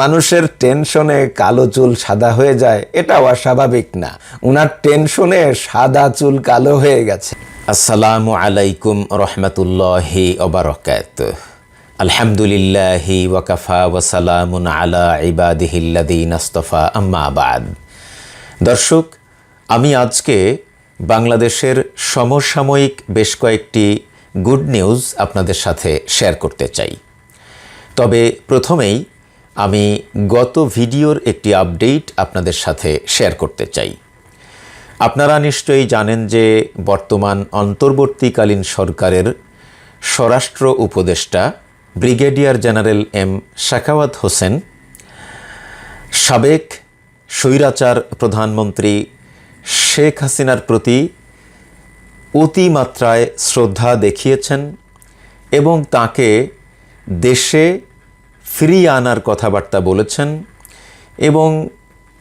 মানুষের টেনশনে কালো চুল সাদা হয়ে যায়, এটাও অস্বাভাবিক না। উনার টেনশনে সাদা চুল কালো হয়ে গেছে। আসসালামু আলাইকুম রহমতুল্লাহি ওবরকাত। আলহামদুলিল্লাহি ওয়াকাফা ওয়াসালামুন আলা ইবাদিহিল্লাদিন আস্তফা, আম্মা বাদ। দর্শক, আমি আজকে বাংলাদেশের সমসাময়িক বেশ কয়েকটি গুড নিউজ আপনাদের সাথে শেয়ার করতে চাই। তবে প্রথমেই আমি গত ভিডিওর একটি আপডেট আপনাদের সাথে শেয়ার করতে চাই। আপনারা নিশ্চয়ই জানেন যে বর্তমান অন্তর্বর্তীকালীন সরকারের স্বরাষ্ট্র উপদেষ্টা brigadier general M Sakhawat Hossain, সাবেক স্বৈরাচার প্রধানমন্ত্রী শেখ হাসিনার প্রতি অতিমাত্রায় শ্রদ্ধা দেখিয়েছেন এবং তাকে দেশে ফিরিয়ে আনার কথাবার্তা বলেছেন এবং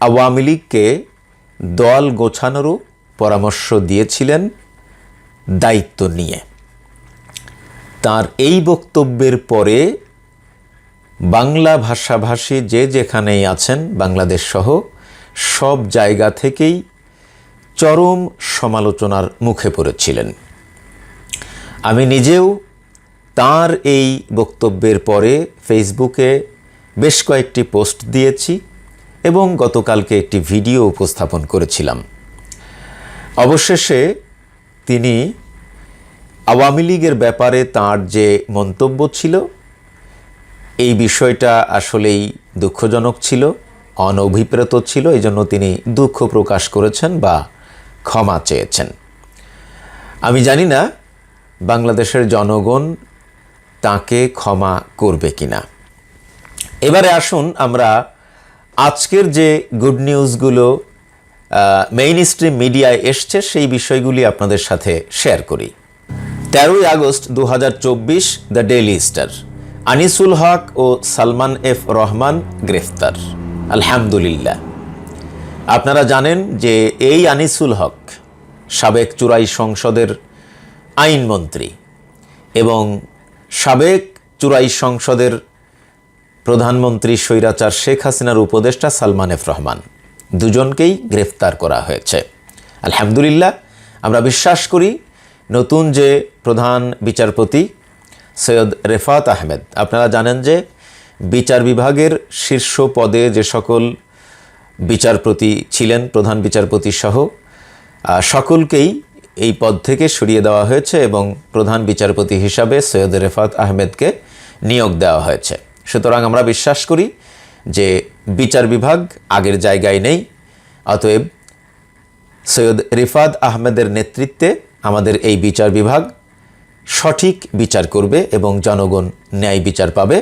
আওয়ামী লীগকে দল গোছানোরও পরামর্শ দিয়েছিলেন দায়িত্ব নিয়ে। তার এই বক্তব্যের পরে বাংলা ভাষাভাষী যে যেখানেই আছেন, বাংলাদেশ সহ সব জায়গা থেকেই চরম সমালোচনার মুখে পড়েছিলেন। আমি নিজেও তার এই বক্তব্যের পরে ফেসবুকে বেশ কয়েকটি পোস্ট দিয়েছি এবং গতকালকে একটি ভিডিও উপস্থাপন করেছিলাম। অবশেষে তিনি আওয়ামী লীগের ব্যাপারে তার যে মন্তব্য ছিল, এই বিষয়টা আসলেই দুঃখজনক ছিল, অনভিপ্রেত ছিল এই জন্য তিনি দুঃখ প্রকাশ করেছেন বা ক্ষমা চেয়েছেন। আমি জানি না, বাংলাদেশের জনগণ তাকে ক্ষমা করবে কিনা। এবারে আসুন আমরা আজকের যে গুড নিউজগুলো মেইন স্ট্রিম মিডিয়ায় এসছে, সেই বিষয়গুলি আপনাদের সাথে শেয়ার করি। তেরোই আগস্ট দু হাজার চব্বিশ the Daily Star Anisul Huq O Salman F Rahman গ্রেফতার। আলহামদুলিল্লাহ। আপনারা জানেন যে এই আনিসুল হক সাবেক চুরাই সংসদের আইনমন্ত্রী এবং সাবেক চুরাই সংসদের প্রধানমন্ত্রী স্বৈরাচার শেখ হাসিনার উপদেষ্টা সালমান এফ রহমান। দুজনকেই গ্রেফতার করা হয়েছে। আলহামদুলিল্লাহ, আমরা বিশ্বাস করি নতুন যে প্রধান বিচারপতি সৈয়দ রেফাত আহমেদ, আপনারা জানেন যে বিচার বিভাগের শীর্ষ পদে যে সকল বিচারপতি ছিলেন, প্রধান বিচারপতি সহ সকলকেই এই পদ থেকে সরিয়ে দেওয়া হয়েছে এবং প্রধান বিচারপতি হিসাবে সৈয়দ রেফাত আহমেদকে নিয়োগ দেওয়া হয়েছে। সুতরাং আমরা বিশ্বাস করি যে বিচার বিভাগ আগের জায়গায় নেই। অতএব সৈয়দ রিফাত আহমেদের নেতৃত্বে আমাদের এই বিচার বিভাগ সঠিক বিচার করবে এবং জনগণ ন্যায় বিচার পাবে।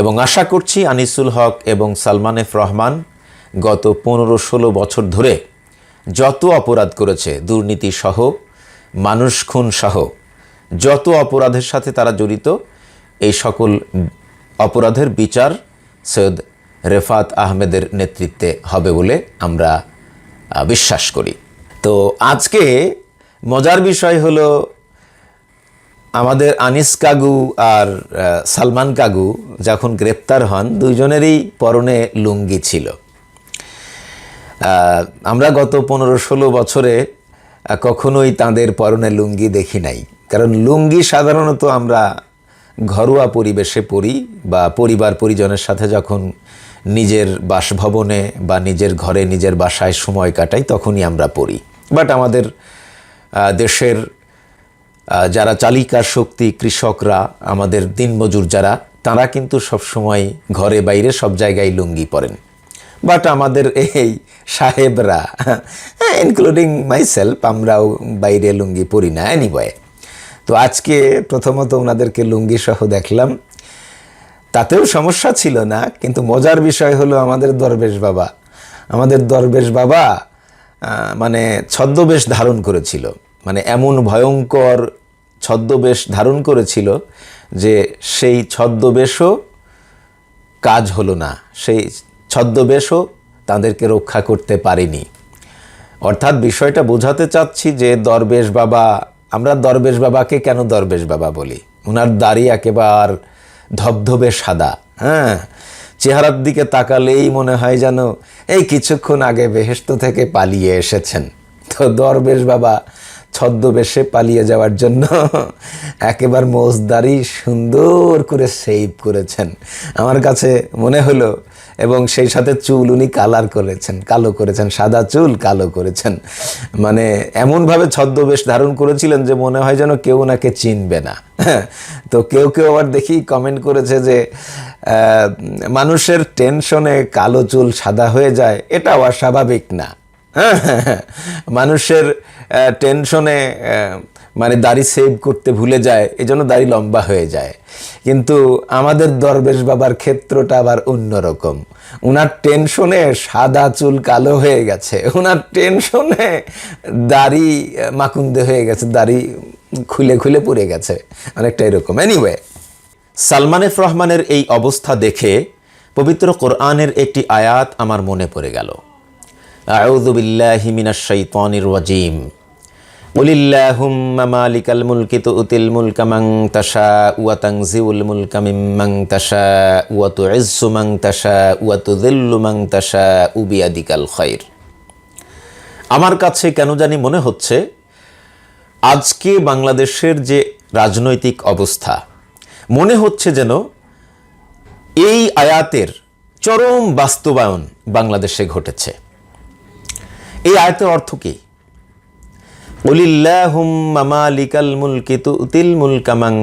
এবং আশা করছি আনিসুল হক এবং সালমান এফ রহমান গত পনেরো ষোলো বছর ধরে যত অপরাধ করেছে দুর্নীতি সহ, মানুষ খুন সহ, যত অপরাধের সাথে তারা জড়িত, এই সকল অপরাধের বিচার সৈয়দ রেফাত আহমেদের নেতৃত্বে হবে বলে আমরা বিশ্বাস করি। তো আজকে মজার বিষয় হলো আমাদের আনিস কাগু আর সালমান কাগু যখন গ্রেপ্তার হন, দুইজনেরই পরনে লুঙ্গি ছিল। আমরা গত পনেরো ষোলো বছরে কখনোই তাদের পরনে লুঙ্গি দেখি নাই। কারণ লুঙ্গি সাধারণত আমরা ঘরোয়া পরিবেশে পড়ি বা পরিবার পরিজনের সাথে যখন নিজের বাসভবনে বা নিজের ঘরে নিজের বাসায় সময় কাটাই, তখনই আমরা পড়ি বাট আমাদের দেশের যারা চালিকা শক্তি কৃষকরা, আমাদের দিনমজুর যারা, তারা কিন্তু সবসময় ঘরে বাইরে সব জায়গায় লুঙ্গি পরেন। বাট আমাদের এই সাহেবরা হ্যাঁ ইনক্লুডিং মাইসেলফ আমরাও বাইরে লুঙ্গি পরি না এনিওয়ে তো আজকে প্রথমত ওনাদেরকে লুঙ্গি সহ দেখলাম। তাতেও সমস্যা ছিল না, কিন্তু মজার বিষয় হলো আমাদের দরবেশ বাবা। আমাদের দরবেশ বাবা মানে ছদ্মবেশ ধারণ করেছিল। মানে এমন ভয়ঙ্কর ছদ্মবেশ ধারণ করেছিল যে সেই ছদ্মবেশও কাজ হলো না। সেই ছদ্মবেশও তাদেরকে রক্ষা করতে পারেনি। অর্থাৎ বিষয়টা বোঝাতে চাচ্ছি যে দরবেশ বাবা, আমরা দরবেশ বাবাকে কেন দরবেশ বাবা বলি? ওনার দাড়ি একেবার ধবধবে সাদা হ্যাঁ? চেহারার দিকে তাকালেই মনে হয় যেন এই কিছুক্ষণ আগে বেহেস্ত থেকে পালিয়ে এসেছেন। তো দরবেশ বাবা ছদ্মবেশে পালিয়ে যাওয়ার জন্য একেবার মোজদারি সুন্দর করে সেভ করেছেন। আমার কাছে মনে হলো এবং সেই সাথে চুল উনি কালার করেছেন, কালো করেছেন, সাদা চুল কালো করেছেন। মানে এমনভাবে ছদ্মবেশ ধারণ করেছিলেন যে মনে হয় যেন কেউ ওনাকে চিনবে না। তো কেউ কেউ আবার দেখি কমেন্ট করেছে যে মানুষের টেনশনে কালো চুল সাদা হয়ে যায়, এটাও অস্বাভাবিক না। মানুষের টেনশনে মানে দাড়ি সেভ করতে ভুলে যায়, এজন্য দাড়ি লম্বা হয়ে যায়। কিন্তু আমাদের দরবেশ বাবার ক্ষেত্রটা আবার অন্যরকম ওনার টেনশনে সাদা চুল কালো হয়ে গেছে। ওনার টেনশনে দাড়ি মাকুন্দে হয়ে গেছে, দাড়ি খুলে খুলে পড়ে গেছে। অনেকটা এরকম। এনিওয়ে সালমান এফ রহমানের এই অবস্থা দেখে পবিত্র কোরআনের একটি আয়াত আমার মনে পড়ে গেল। আউযু বিল্লাহি মিনাশ উলিল্লাহুম্মা মালিকাল মুলকি তুতিল মুলকা মাং তাশা ওয়া তানজিউল মুলকা মিম্মাং তাশা ওয়া তুইজ্জু মাং তাশা ওয়া তুযিল্লু মাং তাশা উবিয়াদিকাল খায়র আমার কাছে কেন জানি মনে হচ্ছে, আজকে বাংলাদেশের যে রাজনৈতিক অবস্থা, মনে হচ্ছে যেন এই আয়াতের চরম বাস্তবায়ন বাংলাদেশে ঘটেছে। এই আয়াতের অর্থ কী?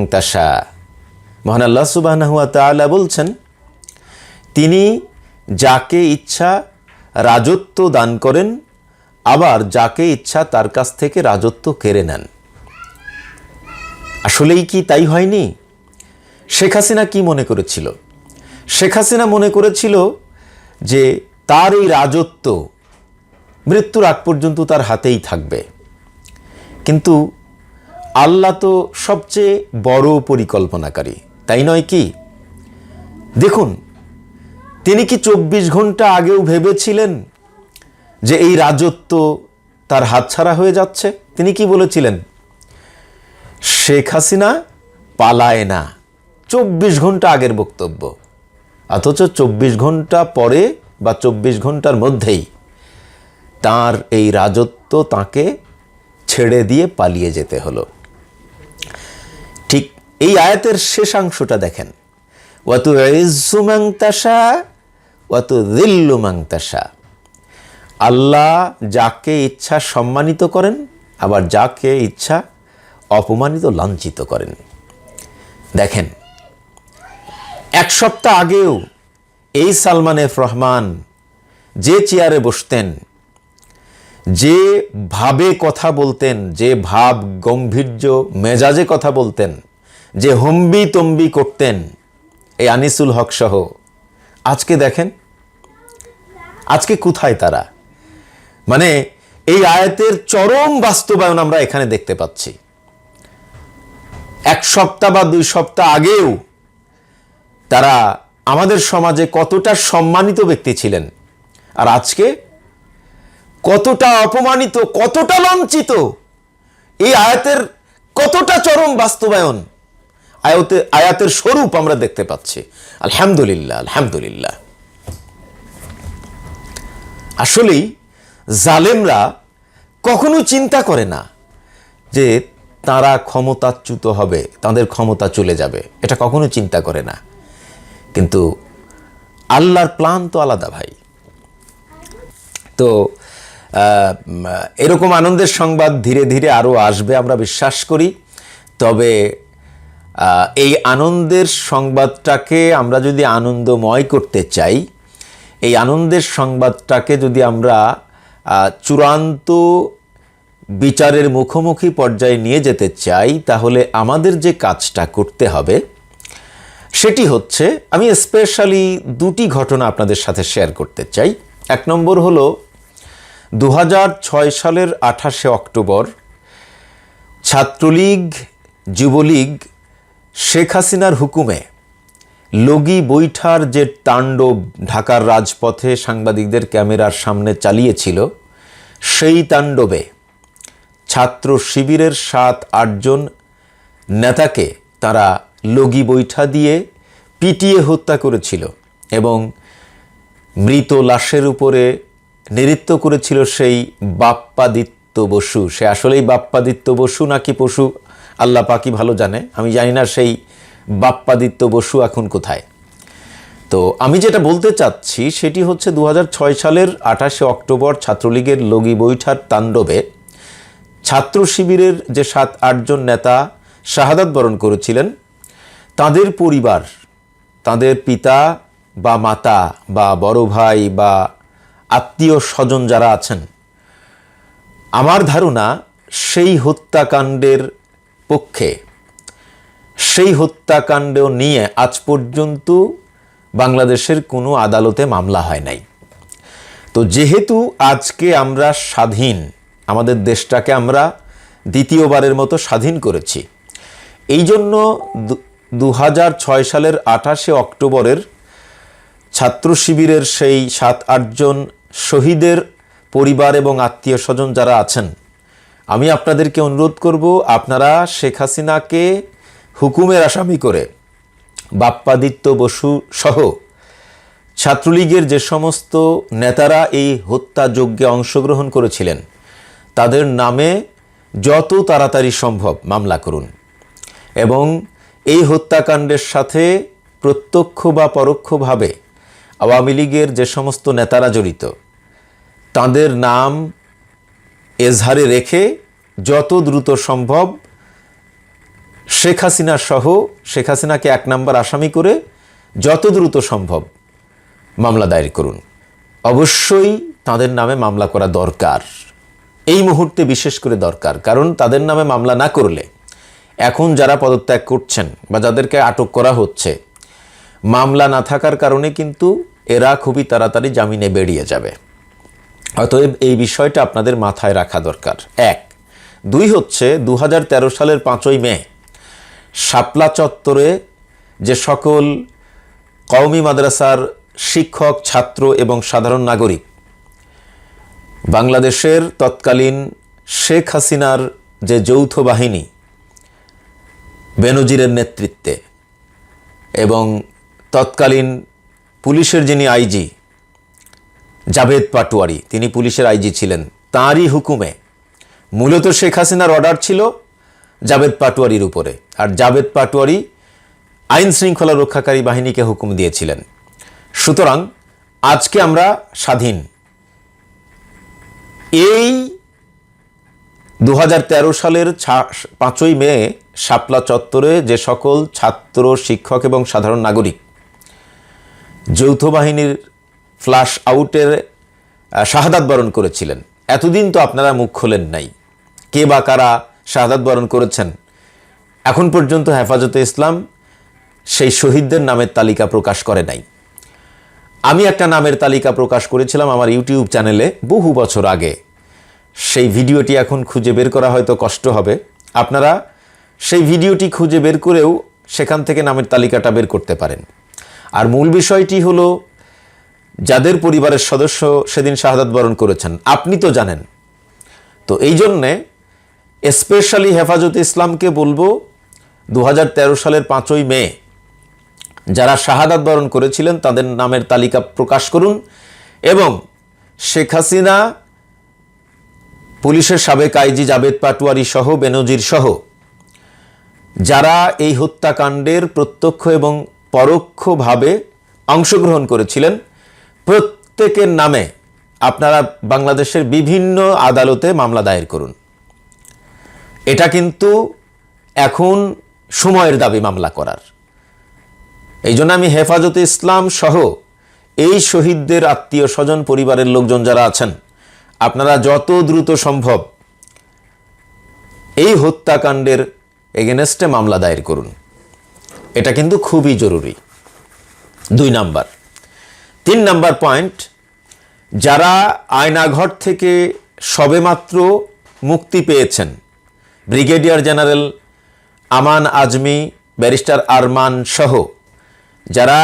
তাশা। বলছেন, তিনি যাকে ইচ্ছা রাজত্ব দান করেন, আবার যাকে ইচ্ছা তার কাছ থেকে রাজত্ব কেড়ে নেন। আসলেই কি তাই হয়নি? শেখ হাসিনা কি মনে করেছিল? শেখ হাসিনা মনে করেছিল যে তার এই রাজত্ব মৃত্যুর আগ পর্যন্ত তার হাতেই থাকবে। কিন্তু আল্লাহ তো সবচেয়ে বড় পরিকল্পনাকারী, তাই নয় কি? দেখুন, তিনি কি চব্বিশ ঘণ্টা আগেও ভেবেছিলেন যে এই রাজত্ব তার হাতছাড়া হয়ে যাচ্ছে? তিনি কি বলেছিলেন? শেখ হাসিনা পালায় না। চব্বিশ ঘণ্টা আগের বক্তব্য। অথচ চব্বিশ ঘণ্টা পরে বা চব্বিশ ঘণ্টার মধ্যেই তার এই রাজত্ব তাকে ছেড়ে দিয়ে পালিয়ে যেতে হলো। ঠিক এই আয়াতের শেষাংশটা দেখেন। ওয়াতু ইজ্জু তাশা, ওয়াতু দিল্লু আল্লাহ যাকে ইচ্ছা সম্মানিত করেন, আবার যাকে ইচ্ছা অপমানিত লাঞ্ছিত করেন। দেখেন, এক সপ্তাহ আগেও এই সালমান এফ রহমান যে চেয়ারে বসতেন যে ভাবে কথা বলতেন, যে ভাব গম্ভীর্য মেজাজে কথা বলতেন, যে হম্বি তম্বি করতেন, এই আনিসুল হক সহ। আজকে দেখেন, আজকে কোথায় তারা? মানে এই আয়াতের চরম বাস্তবায়ন আমরা এখানে দেখতে পাচ্ছি। এক সপ্তাহ বা দুই সপ্তাহ আগেও তারা আমাদের সমাজে কতটা সম্মানিত ব্যক্তি ছিলেন, আর আজকে কতটা অপমানিত, কতটা লাঞ্ছিত এই আয়াতের কতটা চরম বাস্তবায়ন। আয়তে, আয়াতের স্বরূপ আমরা দেখতে পাচ্ছি। আলহামদুলিল্লাহ আলহামদুলিল্লাহ। আসলেই জালেমরা কখনো চিন্তা করে না যে তারা ক্ষমতাচ্যুত হবে, তাদের ক্ষমতা চলে যাবে। এটা কখনো চিন্তা করে না। কিন্তু আল্লাহর প্ল্যান তো আলাদা ভাই। তো এরকম আনন্দের সংবাদ ধীরে ধীরে আরও আসবে, আমরা বিশ্বাস করি। তবে এই আনন্দের সংবাদটাকে আমরা যদি আনন্দময় করতে চাই, এই আনন্দের সংবাদটাকে যদি আমরা চূড়ান্ত বিচারের মুখোমুখি পর্যায়ে নিয়ে যেতে চাই, তাহলে আমাদের যে কাজটা করতে হবে, সেটি হচ্ছে, আমি স্পেশালি দুটি ঘটনা আপনাদের সাথে শেয়ার করতে চাই। এক নম্বর হলো দু সালের আঠাশে অক্টোবর ছাত্রলীগ, যুবলীগ, শেখ হাসিনার হুকুমে লগি বৈঠার যে তাণ্ডব ঢাকার রাজপথে সাংবাদিকদের ক্যামেরার সামনে চালিয়েছিল, সেই তাণ্ডবে ছাত্র শিবিরের সাত আটজন নেতাকে তারা লগি বৈঠা দিয়ে পিটিয়ে হত্যা করেছিল এবং মৃত লাশের উপরে নৃত্য করেছিল সেই বাপ্পাদিত্য বসু। সে আসলেই বাপ্পাদিত্য বসু নাকি পশু? আল্লাহ পাকি ভালো জানে। আমি জানি না সেই বাপ্পাদিত্য বসু এখন কোথায়। তো আমি যেটা বলতে চাচ্ছি, সেটি হচ্ছে দু হাজার ছয় সালের আঠাশে অক্টোবর ছাত্রলীগের লগি বৈঠার তাণ্ডবে ছাত্র শিবিরের যে সাত আটজন নেতা শাহাদাত বরণ করেছিলেন, তাদের পরিবার, তাদের পিতা বা মাতা বা বড় ভাই বা আত্মীয় স্বজন যারা আছেন, আমার ধারণা সেই হত্যাকাণ্ডের পক্ষে, সেই হত্যাকাণ্ড নিয়ে আজ পর্যন্ত বাংলাদেশের কোনো আদালতে মামলা হয় নাই। তো যেহেতু আজকে আমরা স্বাধীন, আমাদের দেশটাকে আমরা দ্বিতীয়বারের মতো স্বাধীন করেছি, এই জন্য দু হাজার ছয় সালের আঠাশে অক্টোবরের ছাত্র শিবিরের সেই সাত আটজন শহীদের পরিবার এবং আত্মীয় স্বজন যারা আছেন, আমি আপনাদেরকে অনুরোধ করব, আপনারা শেখ হাসিনাকে হুকুমের আসামি করে বাপ্পাদিত্য বসু সহ ছাত্রলীগের যে সমস্ত নেতারা এই হত্যাযজ্ঞে অংশগ্রহণ করেছিলেন, তাদের নামে যত তাড়াতাড়ি সম্ভব মামলা করুন এবং এই হত্যাকাণ্ডের সাথে প্রত্যক্ষ বা পরোক্ষভাবে আওয়ামী লীগের যে সমস্ত নেতারা জড়িত, তাদের নাম এজহারে রেখে যত দ্রুত সম্ভব শেখ হাসিনা সহ, শেখ হাসিনাকে এক নম্বর আসামি করে যত দ্রুত সম্ভব মামলা দায়ের করুন। অবশ্যই তাদের নামে মামলা করা দরকার। এই মুহূর্তে বিশেষ করে দরকার, কারণ তাদের নামে মামলা না করলে এখন যারা পদত্যাগ করছেন বা যাদেরকে আটক করা হচ্ছে মামলা না থাকার কারণে কিন্তু এরা খুবই তাড়াতাড়ি জামিনে বেরিয়ে যাবে। অতএব এই বিষয়টা আপনাদের মাথায় রাখা দরকার। এক, দুই হচ্ছে দু হাজার তেরো সালের পাঁচই মে, শাপলা চত্বরে যে সকল কওমি মাদ্রাসার শিক্ষক, ছাত্র এবং সাধারণ নাগরিক, বাংলাদেশের তৎকালীন শেখ হাসিনার যে যৌথ বাহিনী, বেনজিরের নেতৃত্বে এবং তৎকালীন পুলিশের যিনি আইজি, জাভেদ পাটোয়ারি, তিনি পুলিশের আইজি ছিলেন, তাঁরই হুকুমে মূলত শেখ হাসিনার অর্ডার ছিল জাভেদ পাটোয়ারির উপরে। আর জাভেদ পাটোয়ারি আইন শৃঙ্খলা রক্ষাকারী বাহিনীকে হুকুম দিয়েছিলেন। সুতরাং আজকে আমরা স্বাধীন। এই দু হাজার তেরো সালের পাঁচই মে, শাপলা চত্বরে যে সকল ছাত্র, শিক্ষক এবং সাধারণ নাগরিক যৌথ বাহিনীর ফ্লাশ আউটের শাহাদাত বরণ করেছিলেন। এতদিন তো আপনারা মুখ খোলেন নাই। কে বা কারা শাহাদাত বরণ করেছেন? এখন পর্যন্ত হেফাজতে ইসলাম সেই শহীদদের নামের তালিকা প্রকাশ করে নাই। আমি একটা নামের তালিকা প্রকাশ করেছিলাম আমার ইউটিউব চ্যানেলে বহু বছর আগে। সেই ভিডিওটি এখন খুঁজে বের করা হয়তো কষ্ট হবে। আপনারা সেই ভিডিওটি খুঁজে বের করেও সেখান থেকে নামের তালিকাটা বের করতে পারেন। আর মূল বিষয়টি হলো, যাদের পরিবারের সদস্য সেদিন শাহাদাত বরণ করেছেন, আপনি তো জানেন। তো এই জন্যে স্পেশালি হেফাজত ইসলামকে বলব দু হাজার তেরো সালের পাঁচই মে, যারা শাহাদাত বরণ করেছিলেন, তাদের নামের তালিকা প্রকাশ করুন এবং শেখ হাসিনা, পুলিশের সাবেক আইজি জাবেদ পাটুয়ারি সহ বেনজির সহ, যারা এই হত্যাকাণ্ডের প্রত্যক্ষ এবং পরোক্ষভাবে অংশগ্রহণ করেছিলেন। প্রত্যেকের নামে আপনারা বাংলাদেশের বিভিন্ন আদালতে মামলা দায়ের করুন। এটা কিন্তু এখন সময়ের দাবি মামলা করার। এই জন্য আমি হেফাজতে ইসলাম সহ এই শহীদদের আত্মীয় স্বজন, পরিবারের লোকজন যারা আছেন, আপনারা যত দ্রুত সম্ভব এই হত্যাকাণ্ডের এগেনেস্টে মামলা দায়ের করুন। এটা কিন্তু খুবই জরুরি। দুই নাম্বার। তিন নাম্বার পয়েন্ট, যারা আয়নাঘর থেকে সবেমাত্র মুক্তি পেয়েছেন, brigadier general Aman Azmi, barrister Arman সহ, যারা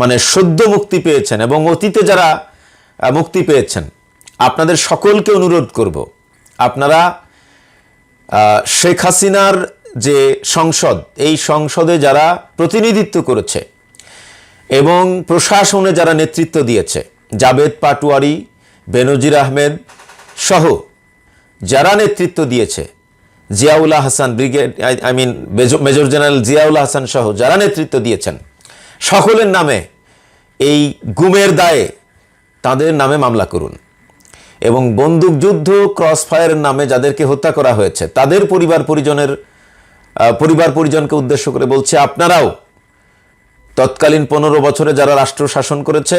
মানে সদ্য মুক্তি পেয়েছেন এবং অতীতে যারা মুক্তি পেয়েছেন, আপনাদের সকলকে অনুরোধ করব, আপনারা শেখ হাসিনার যে সংসদ, এই সংসদে যারা প্রতিনিধিত্ব করেছে এবং প্রশাসনে যারা নেতৃত্ব দিয়েছে, জাবেদ পাটওয়ারি বেনজির আহমেদ সহ যারা নেতৃত্ব দিয়েছে Ziaullah Hasan brigade, I mean major general Ziaullah Hasan সহ যারা নেতৃত্ব দিয়েছেন, সকলের নামে এই গুমের দায়ে তাদের নামে মামলা করুন এবং বন্দুকযুদ্ধ ক্রস ফায়ারের নামে যাদেরকে হত্যা করা হয়েছে, তাদের পরিবার পরিজনের পরিবার পরিজনকে উদ্দেশ্য করে বলছে, আপনারাও তৎকালীন পনেরো বছরে যারা রাষ্ট্র শাসন করেছে,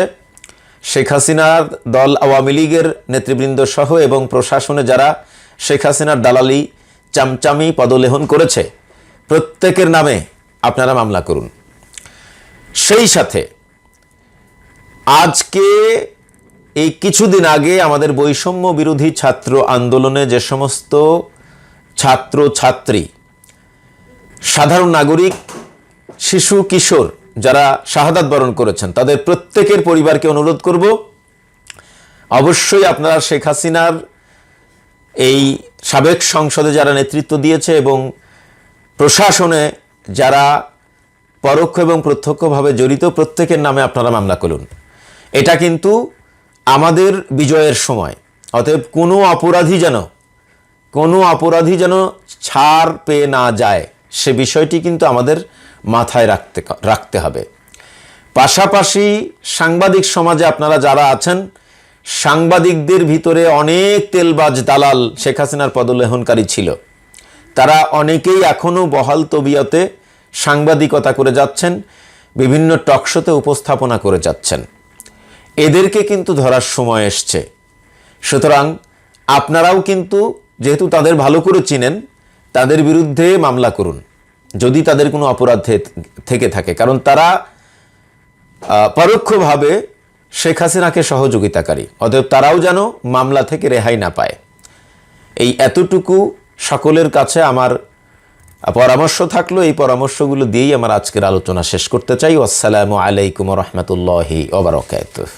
শেখ হাসিনার দল আওয়ামী লীগের নেতৃবৃন্দ সহ এবং প্রশাসনে যারা শেখ হাসিনার দালালি চামচামি পদলেহন করেছে, প্রত্যেকের নামে আপনারা মামলা করুন। সেই সাথে আজকে এই কিছুদিন আগে আমাদের বৈষম্য বিরোধী ছাত্র আন্দোলনে যে সমস্ত ছাত্র ছাত্রী সাধারণ নাগরিক, শিশু, কিশোর যারা শাহাদাত বরণ করেছেন, তাদের প্রত্যেকের পরিবারকে অনুরোধ করব, অবশ্যই আপনারা শেখ হাসিনার এই সাবেক সংসদে যারা নেতৃত্ব দিয়েছে এবং প্রশাসনে যারা পরোক্ষ এবং প্রত্যক্ষভাবে জড়িত, প্রত্যেকের নামে আপনারা মামলা করুন। এটা কিন্তু আমাদের বিজয়ের সময়। অতএব কোনো অপরাধী যেন, কোনো অপরাধী যেন ছাড় পেয়ে না যায়। সে বিষয়টি কিন্তু আমাদের মাথায় রাখতে রাখতে হবে। পাশাপাশি সাংবাদিক সমাজে আপনারা যারা আছেন, সাংবাদিকদের ভিতরে অনেক তেলবাজ দালাল শেখ হাসিনার পদলেহনকারী ছিল। তারা অনেকেই এখনও বহাল তবিয়তে সাংবাদিকতা করে যাচ্ছেন, বিভিন্ন টকশোতে উপস্থাপনা করে যাচ্ছেন। এদেরকে কিন্তু ধরার সময় এসছে। সুতরাং আপনারাও কিন্তু, যেহেতু তাদের ভালো করে চিনেন তাদের বিরুদ্ধে মামলা করুন, যদি তাদের কোনো অপরাধ থেকে থাকে। কারণ তারা পরোক্ষভাবে শেখ হাসিনাকে সহযোগিতাকারী। অতএব তারাও যেন মামলা থেকে রেহাই না পায়। এই এতটুকু সকলের কাছে আমার পরামর্শ থাকল। এই পরামর্শগুলো দিয়েই আমার আজকের আলোচনা শেষ করতে চাই। আসসালামু আলাইকুম রহমতুল্লাহি ওবরাকাতুহ